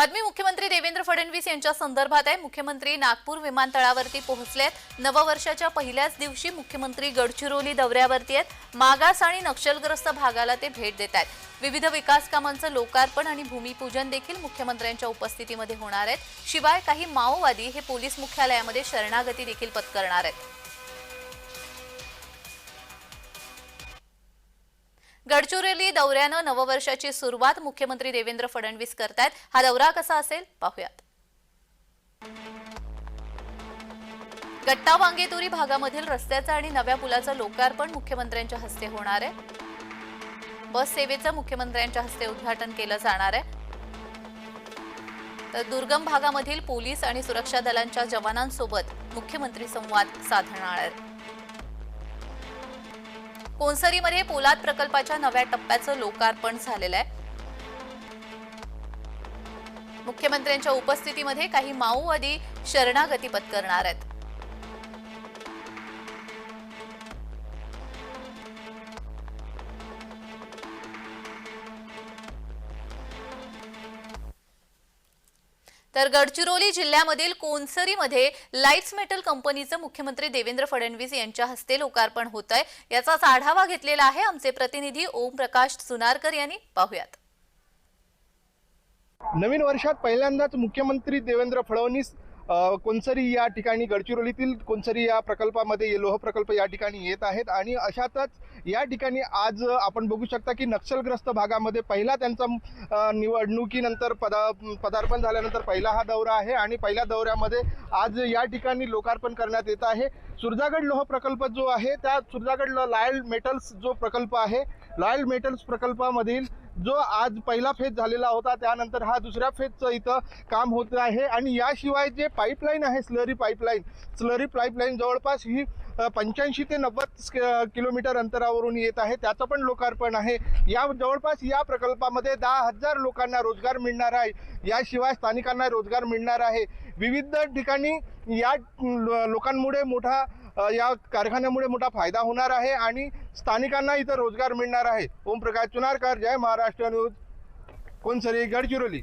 बातमी मुख्यमंत्री देवेंद्र फडणवीस यांच्या संदर्भात आहे. मुख्यमंत्री नागपूर विमानतळावरती पोहोचले आहेत नववर्षाच्या पहिल्याच दिवशी मुख्यमंत्री गडचिरोली दौऱ्यावरती आहेत. मागास आणि नक्षलग्रस्त भागाला ते भेट देत आहेत. विविध विकास कामांचं लोकार्पण आणि भूमिपूजन देखील मुख्यमंत्र्यांच्या उपस्थितीमध्ये होणार आहेत. शिवाय काही माओवादी हे पोलीस मुख्यालयामध्ये शरणागती देखील पत्करणार आहेत. गडचिरोली दौऱ्यानं नववर्षाची सुरुवात मुख्यमंत्री देवेंद्र फडणवीस करतायत. हा दौरा कसा असेल? पाहूयात. गट्टा वांगेतुरी भागामधील रस्त्याचं आणि नव्या पुलाचं लोकार्पण मुख्यमंत्र्यांच्या हस्ते होणार आहे. बस सेवेचं मुख्यमंत्र्यांच्या हस्ते उद्घाटन केलं जाणार आहे. तर दुर्गम भागामधील पोलीस आणि सुरक्षा दलांच्या जवानांसोबत मुख्यमंत्री संवाद साधणार आहेत. कोनसरीमध्ये पोलाद प्रकल्पाच्या नव्या टप्प्याचं लोकार्पण झालेलं आहे. मुख्यमंत्र्यांच्या उपस्थितीमध्ये काही माओवादी शरणागती पत्करणार आहेत. तर गडचिरोली जिल्ह्यामधील कोनसरीमध्ये लाईट्स मेटल कंपनीचं मुख्यमंत्री देवेंद्र फडणवीस यांच्या हस्ते लोकार्पण होत आहे. याचाच आढावा घेतलेला आहे आमचे प्रतिनिधी ओम प्रकाश सुनारकर यांनी. पाहुयात. नवीन वर्षात पहिल्यांदाच मुख्यमंत्री देवेंद्र फडणवीस कोणसरी या ठिकाणी गडचिरोलीतील कोणसरी या प्रकल्पामध्ये लोह प्रकल्प या ठिकाणी येत आहेत आणि अशातच या ठिकाणी आज आपण बघू शकता की नक्षलग्रस्त भागामध्ये पहिला त्यांचा निवडणुकीनंतर पदा पदार्पण झाल्यानंतर पहिला हा दौरा आहे आणि पहिल्या दौऱ्यामध्ये आज या ठिकाणी लोकार्पण करण्यात येत आहे. सुरजागड लोह प्रकल्प जो आहे त्या सुरजागड लॉयल मेटल्स जो प्रकल्प आहे लॉयल मेटल्स प्रकल्पामधील जो आज पहिला फेज झालेला होता त्यानंतर हा दुसऱ्या फेजचं इथं काम होत आहे. आणि याशिवाय जे पाईपलाईन आहे स्लरी पाईपलाईन स्लरी पाईपलाईन जवळपास ही पंच्याऐंशी ते नव्वद किलोमीटर अंतरावरून येत आहे. त्याचं पण लोकार्पण आहे. या जवळपास या प्रकल्पामध्ये दहा हजार लोकांना रोजगार मिळणार आहे. याशिवाय स्थानिकांना रोजगार मिळणार आहे. विविध ठिकाणी या लोकांमुळे मोठा या कारखान्यामुळे मोठा फायदा होणार आहे आणि स्थानिकांना इथं रोजगार मिळणार आहे. ओमप्रकाश चुनारकर जय महाराष्ट्र न्यूज. कोणसरी गडचिरोली.